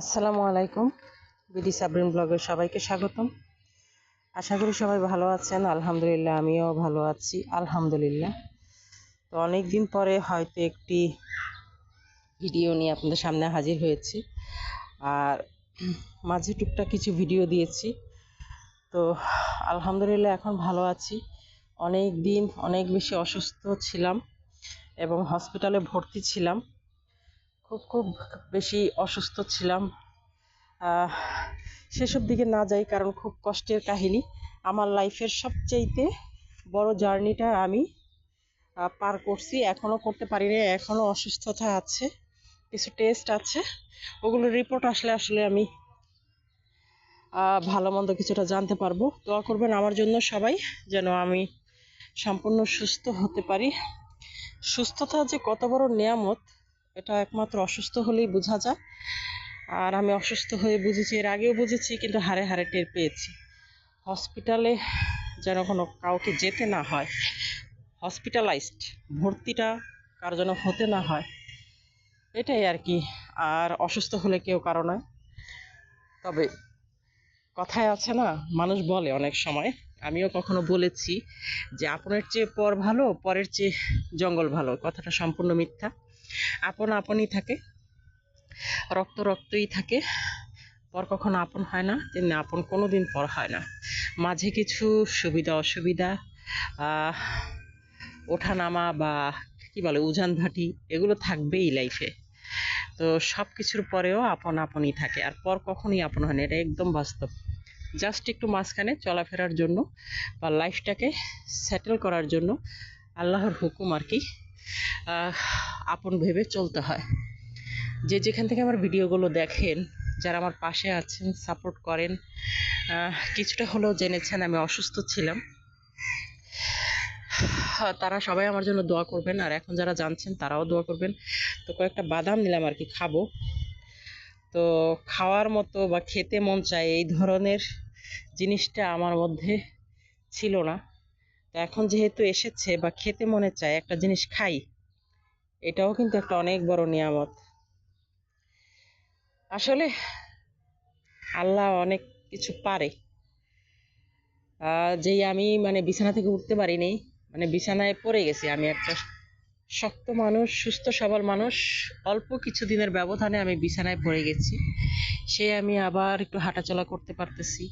আসসালামু আলাইকুম। বিডি সাবরিন ব্লগের সবাইকে স্বাগতম। আশা করি সবাই ভালো আছেন। আলহামদুলিল্লাহ, আমিও ভালো আছি। আলহামদুলিল্লাহ। তো অনেক দিন পরে হয়তো একটি ভিডিও নিয়ে আপনাদের সামনে হাজির হয়েছি। আর মাঝে টুকটাক কিছু ভিডিও দিয়েছি। তো আলহামদুলিল্লাহ, এখন ভালো আছি। অনেক দিন অনেক বেশি অসুস্থ ছিলাম এবং হসপিটালে ভর্তি ছিলাম। খুব খুব বেশি অসুস্থ ছিলাম। সেসব দিকে না যাই কারণ খুব কষ্টের কাহিনী। আমার লাইফের সবচাইতে বড় জার্নিটা আমি পার করছি, এখনও করতে পারি না এখনও অসুস্থতা আছে, কিছু টেস্ট আছে। ওগুলোর রিপোর্ট আসলে আসলে আমি ভালো মন্দ কিছুটা জানতে পারব। দোয়া করবেন আমার জন্য সবাই যেন আমি সম্পূর্ণ সুস্থ হতে পারি। সুস্থতা যে কত বড় নিয়ামত এটা একমাত্র অসুস্থ হলেই বোঝা যায়। আর আমি অসুস্থ হয়ে বুঝেছি, এর আগেও বুঝেছি, কিন্তু হারে হারে টের পেয়েছি। হসপিটালে যেন কোনো কাউকে যেতে না হয়, হসপিটালাইজড ভর্তিটা কার যেন হতে না হয়, এটাই আর কি। আর অসুস্থ হলে কেউ কারও নয়। তবে কথায় আছে না, মানুষ বলে অনেক সময়, আমিও কখনো বলেছি যে, আপনের চেয়ে পর ভালো, পরের চেয়ে জঙ্গল ভালো। কথাটা সম্পূর্ণ মিথ্যা। আপন আপনই থাকে। রক্ত রক্তই থাকে। পর কখনো আপন হয় না, তেমনি আপন কোনো দিন পর হয় না। মাঝে কিছু সুবিধা অসুবিধা ওঠানামা বা কি বলে উজান ভাটি এগুলো থাকবেই লাইফে তো সব কিছুর পরেও আপন আপনই থাকে, আর পর কখনোই আপন হয় না, এটা একদম বাস্তব। জাস্ট একটু মাঝখানে চলাফেরার জন্য বা লাইফটাকে সেটেল করার জন্য আল্লাহর হুকুম আর কি আপন ভেবে চলতে হয়। যে যেখান থেকে আমার ভিডিওগুলো দেখেন, যারা আমার পাশে আছেন, সাপোর্ট করেন কিছুটা হলেও জেনেছেন আমি অসুস্থ ছিলাম। তারা সবাই আমার জন্য দোয়া করবেন, আর এখন যারা জানছেন তারাও দোয়া করবেন। তো কয়েকটা বাদাম নিলাম আর কি, খাব। তো খাওয়ার মতো বা খেতে মন চায় এই ধরনের জিনিসটা আমার মধ্যে ছিল না। এখন যেহেতু এসেছে বা খেতে মনে চায়, একটা জিনিস খাই, এটাও কিন্তু একটা অনেক বড় নিয়ামত। আসলে আল্লাহ অনেক কিছু পারে। যেই আমি মানে বিছানা থেকে উঠতে পারিনি মানে বিছানায় পড়ে গেছি আমি একটা শক্ত মানুষ, সুস্থ, সবল মানুষ, অল্প কিছু দিনের ব্যবধানে আমি বিছানায় পড়ে গেছি। সে আমি আবার একটু হাঁটাচলা করতে পারতেছি।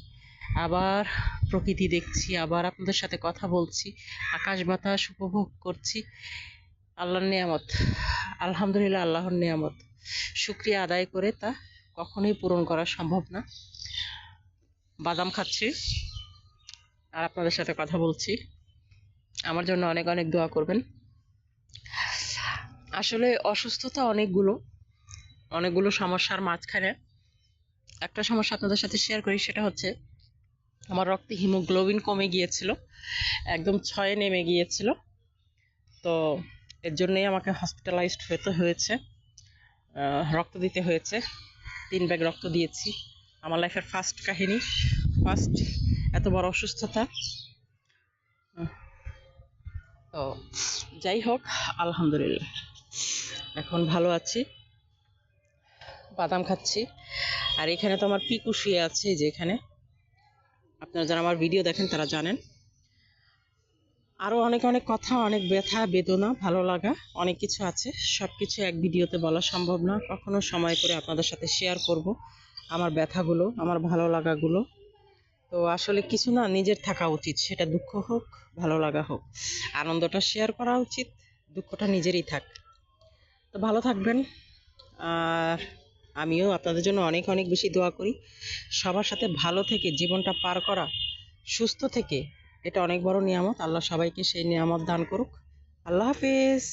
আবার প্রকৃতি দেখছি, আবার আপনাদের সাথে কথা বলছি, আকাশ বাতাস উপভোগ করছি। আল্লাহর নিয়ামত, আলহামদুলিল্লাহ আল্লাহর নিয়ামত। শুক্রিয়া আদায় করে তা কখনোই পূরণ করা সম্ভব না। বাদাম খাচ্ছি আর আপনাদের সাথে কথা বলছি। আমার জন্য অনেক অনেক দোয়া করবেন। আসলে অসুস্থতা অনেকগুলো অনেকগুলো সমস্যার মাঝখানে একটা সমস্যা আপনাদের সাথে শেয়ার করি, সেটা হচ্ছে আমার রক্তে হিমোগ্লোবিন কমে গিয়েছিল, একদম ছয়ে নেমে গিয়েছিল। তো এর জন্যই আমাকে হসপিটালাইজড হতে হয়েছে রক্ত দিতে হয়েছে। তিন ব্যাগ রক্ত দিয়েছি। আমার লাইফের ফার্স্ট কাহিনী ফার্স্ট এত বড় অসুস্থতা। তো যাই হোক, আলহামদুলিল্লাহ। এখন ভালো আছি, বাদাম খাচ্ছি। আর এখানে তো আমার পিকু শুয়ে আছে যে এখানে। আপনারা যারা আমার ভিডিও দেখেন, তারা জানেন। আরও অনেক অনেক কথা, অনেক ব্যথা, বেদনা, ভালো লাগা, অনেক কিছু আছে। সব কিছু এক ভিডিওতে বলা সম্ভব না। কখনো সময় করে আপনাদের সাথে শেয়ার করব আমার ব্যথাগুলো, আমার ভালো লাগাগুলো। তো আসলে কিছু না, নিজের থাকা উচিত। সেটা দুঃখ হোক, ভালো লাগা হোক। আনন্দটা শেয়ার করা উচিত, দুঃখটা নিজেরই থাক। তো ভালো থাকবেন। আর আমিও আপনাদের জন্য অনেক অনেক বেশি দোয়া করি। সবার সাথে ভালো থেকে জীবনটা পার করা, সুস্থ থেকে, এটা অনেক বড় নিয়ামত। আল্লাহ সবাইকে সেই নিয়ামত দান করুক। আল্লাহ হাফিজ।